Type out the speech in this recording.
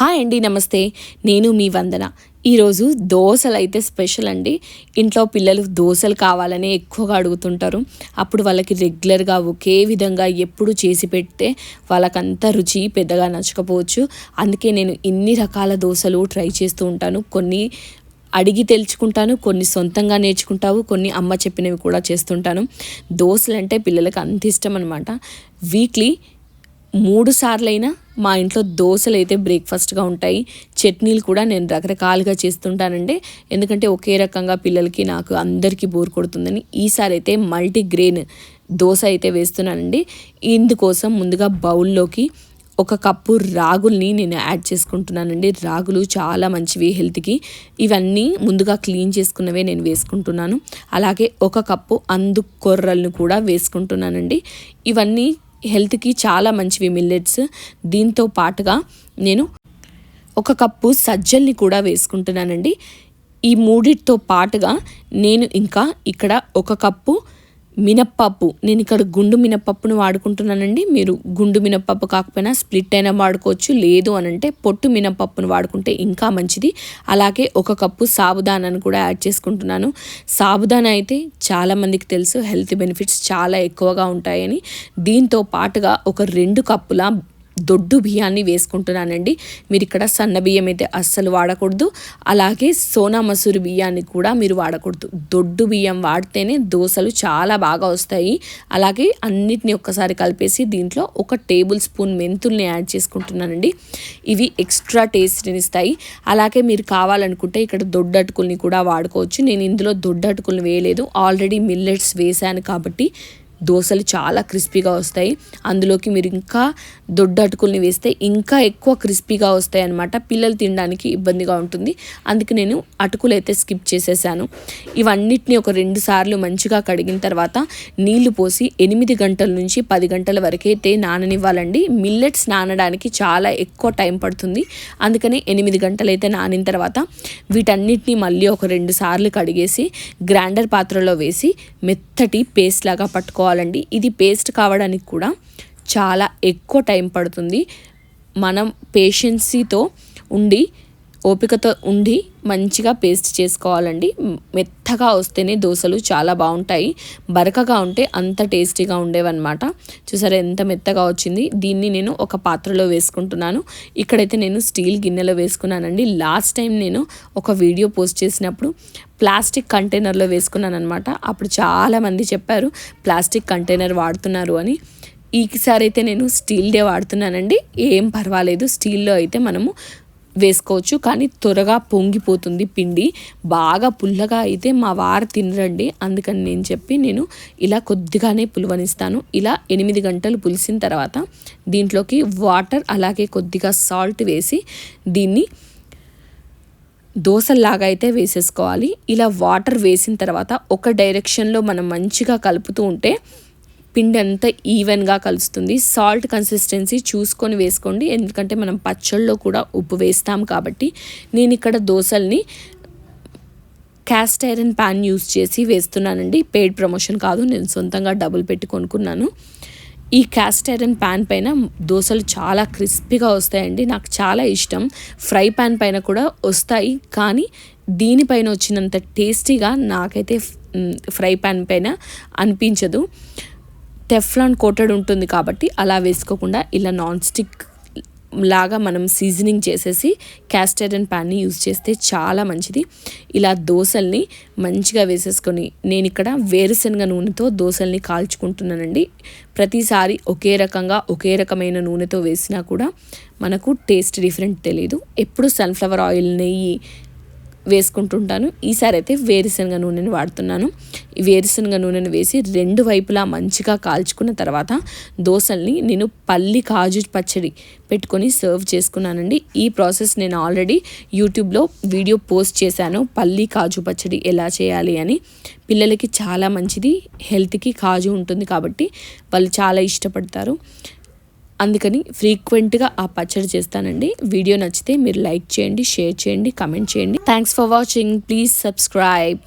Hi అండి నమస్తే. నేను మీ వందన. ఈరోజు దోశలు అయితే స్పెషల్ అండి. ఇంట్లో పిల్లలు దోశలు కావాలని ఎక్కువగా అడుగుతుంటారు. అప్పుడు వాళ్ళకి రెగ్యులర్గా ఒకే విధంగా ఎప్పుడు చేసి పెడితే వాళ్ళకంత రుచి పెద్దగా నచ్చకపోవచ్చు. అందుకే నేను ఇన్ని రకాల దోశలు ట్రై చేస్తూ ఉంటాను. కొన్ని అడిగి తెలుసుకుంటాను కొన్ని సొంతంగా నేర్చుకుంటావు కొన్ని అమ్మ చెప్పినవి కూడా చేస్తుంటాను. దోశలు అంటే పిల్లలకి అంత ఇష్టం అనమాట వీక్లీ మూడు సార్లైనా మా ఇంట్లో దోశలు అయితే బ్రేక్ఫాస్ట్గా ఉంటాయి. చట్నీలు కూడా నేను రకరకాలుగా చేస్తుంటానండి. ఎందుకంటే ఒకే రకంగా పిల్లలకి నాకు అందరికీ బోర్ కొడుతుందని ఈసారి అయితే మల్టీగ్రెయిన్ దోశ అయితే వేస్తున్నానండి. ఇందుకోసం ముందుగా బౌల్లోకి ఒక కప్పు రాగుల్ని నేను యాడ్ చేసుకుంటున్నానండి. రాగులు చాలా మంచివి హెల్త్కి. ఇవన్నీ ముందుగా క్లీన్ చేసుకున్నవే నేను వేసుకుంటున్నాను. అలాగే ఒక కప్పు అందుకొర్రలను కూడా వేసుకుంటున్నానండి. ఇవన్నీ హెల్త్కి చాలా మంచివి మిల్లెట్స్. దీంతో పాటుగా నేను ఒక కప్పు సజ్జల్ని కూడా వేసుకుంటున్నానండి. ఈ మూడిటితో పాటుగా నేను ఇంకా ఇక్కడ ఒక కప్పు మినప్పప్పు. నేను ఇక్కడ గుండు మినప్పప్పును వాడుకుంటున్నానండి. మీరు గుండు మినప్పప్పు కాకపోయినా స్ప్లిట్ అయినా వాడుకోవచ్చు. లేదు అని అంటే పొట్టు మినప్పప్పును వాడుకుంటే ఇంకా మంచిది. అలాగే ఒక కప్పు సాబుదానాను కూడా యాడ్ చేసుకుంటున్నాను. సాబుదానా అయితే చాలామందికి తెలుసు. హెల్త్ బెనిఫిట్స్ చాలా ఎక్కువగా ఉంటాయని. దీంతో పాటుగా ఒక రెండు కప్పుల దొడ్డు బియ్యాన్ని వేసుకుంటున్నానండి. మీరు ఇక్కడ సన్న బియ్యం అయితే అస్సలు వాడకూడదు. అలాగే సోనా మసూరి బియ్యాన్ని కూడా మీరు వాడకూడదు. దొడ్డు బియ్యం వాడితేనే దోశలు చాలా బాగా వస్తాయి. అలాగే అన్నిటిని ఒక్కసారి కలిపేసి దీంట్లో ఒక టేబుల్ స్పూన్ మెంతుల్ని యాడ్ చేసుకుంటున్నానండి. ఇవి ఎక్స్ట్రా టేస్ట్ని ఇస్తాయి. అలాగే మీరు కావాలనుకుంటే ఇక్కడ దొడ్డటుకుల్ని కూడా వాడుకోవచ్చు. నేను ఇందులో దొడ్డటుకుల్ని వేయలేదు. ఆల్రెడీ మిల్లెట్స్ వేశాను కాబట్టి దోశలు చాలా క్రిస్పీగా వస్తాయి. అందులోకి మీరు ఇంకా దొడ్డ అటుకుల్ని వేస్తే ఇంకా ఎక్కువ క్రిస్పీగా వస్తాయి అనమాట పిల్లలు తినడానికి ఇబ్బందిగా ఉంటుంది. అందుకే నేను అటుకులు అయితే స్కిప్ చేసేసాను. ఇవన్నిటిని ఒక రెండు సార్లు మంచిగా కడిగిన తర్వాత నీళ్ళు పోసి ఎనిమిది గంటల నుంచి పది గంటల వరకైతే నాననివ్వాలండి. మిల్లెట్స్ నానడానికి చాలా ఎక్కువ టైం పడుతుంది. అందుకని ఎనిమిది గంటలైతే నానిన తర్వాత వీటన్నిటిని మళ్ళీ ఒక రెండు సార్లు కడిగేసి గ్రైండర్ పాత్రలో వేసి మెత్తటి పేస్ట్ లాగా పట్టుకోవాలి. చేసుకోవాలండి. ఇది పేస్ట్ కావడానికి కూడా చాలా ఎక్కువ టైం పడుతుంది. మనం పేషెన్సీతో ఉండి ఓపికతో ఉండి మంచిగా పేస్ట్ చేసుకోవాలండి. మెత్తగా వస్తేనే దోశలు చాలా బాగుంటాయి. బరకగా ఉంటే అంత టేస్టీగా ఉండేవన్నమాట. చూసారా ఎంత మెత్తగా వచ్చింది. దీన్ని నేను ఒక పాత్రలో వేసుకుంటున్నాను. ఇక్కడైతే నేను స్టీల్ గిన్నెలో వేసుకున్నానండి. లాస్ట్ టైం నేను ఒక వీడియో పోస్ట్ చేసినప్పుడు ప్లాస్టిక్ కంటైనర్లో వేసుకున్నాను అనమాట అప్పుడు చాలామంది చెప్పారు ప్లాస్టిక్ కంటైనర్ వాడుతున్నారు అని. ఈసారి అయితే నేను స్టీల్దే వాడుతున్నానండి. ఏం పర్వాలేదు. స్టీల్లో అయితే మనము వేసుకోవచ్చు. కానీ త్వరగా పొంగిపోతుంది పిండి. బాగా పుల్లగా అయితే మా వారు తినరండి. అందుకని నేను చెప్పి నేను ఇలా కొద్దిగానే పులువనిస్తాను. ఇలా ఎనిమిది గంటలు పులిసిన తర్వాత దీంట్లోకి వాటర్ అలాగే కొద్దిగా సాల్ట్ వేసి దీన్ని దోశల్లాగా అయితే వేసేసుకోవాలి. ఇలా వాటర్ వేసిన తర్వాత ఒక డైరెక్షన్లో మనం మంచిగా కలుపుతూ ఉంటే పిండి అంతా ఈవెన్గా కలుస్తుంది. సాల్ట్ కన్సిస్టెన్సీ చూసుకొని వేసుకోండి. ఎందుకంటే మనం పచ్చళ్ళలో కూడా ఉప్పు వేస్తాం కాబట్టి నేను ఇక్కడ దోశల్ని క్యాస్ట్ ఐరన్ ప్యాన్ యూస్ చేసి వేస్తున్నానండి. పెయిడ్ ప్రమోషన్ కాదు. నేను సొంతంగా డబుల్ పెట్టి కొనుక్కున్నాను. ఈ క్యాస్ట్ ఐరన్ ప్యాన్ పైన దోశలు చాలా క్రిస్పీగా వస్తాయండి. నాకు చాలా ఇష్టం. ఫ్రై ప్యాన్ పైన కూడా వస్తాయి. కానీ దీనిపైన వచ్చినంత టేస్టీగా నాకైతే ఫ్రై ప్యాన్ పైన అనిపించదు. టెఫ్లాన్ కోటెడ్ ఉంటుంది కాబట్టి అలా వేసుకోకుండా ఇలా నాన్ స్టిక్ లాగా మనం సీజనింగ్ చేసేసి క్యాస్టర్ అండ్ ప్యాన్ని యూజ్ చేస్తే చాలా మంచిది. ఇలా దోశల్ని మంచిగా వేసేసుకొని నేను ఇక్కడ వేరుశనగ నూనెతో దోశల్ని కాల్చుకుంటున్నానండి. ప్రతిసారి ఒకే రకంగా ఒకే రకమైన నూనెతో వేసినా కూడా మనకు టేస్ట్ డిఫరెంట్ తెలియదు ఎప్పుడు సన్ఫ్లవర్ ఆయిల్ నెయ్యి వేసుకుంటుంటాను. ఈసారి అయితే వేరుశనగ నూనెని వాడుతున్నాను. ఈ వేరుశనగ నూనెను వేసి రెండు వైపులా మంచిగా కాల్చుకున్న తర్వాత దోశల్ని నేను పల్లి కాజు పచ్చడి పెట్టుకొని సర్వ్ చేసుకున్నానండి. ఈ ప్రాసెస్ నేను ఆల్రెడీ యూట్యూబ్లో వీడియో పోస్ట్ చేశాను. పల్లి కాజు పచ్చడి ఎలా చేయాలి అని. పిల్లలకి చాలా మంచిది. హెల్త్కి కాజు ఉంటుంది కాబట్టి వాళ్ళు చాలా ఇష్టపడతారు. అందుకని ఫ్రీక్వెంట్గా ఆ పచ్చడి చేస్తానండి. వీడియో నచ్చితే మీరు లైక్ చేయండి షేర్ చేయండి కమెంట్ చేయండి. Thanks for watching please subscribe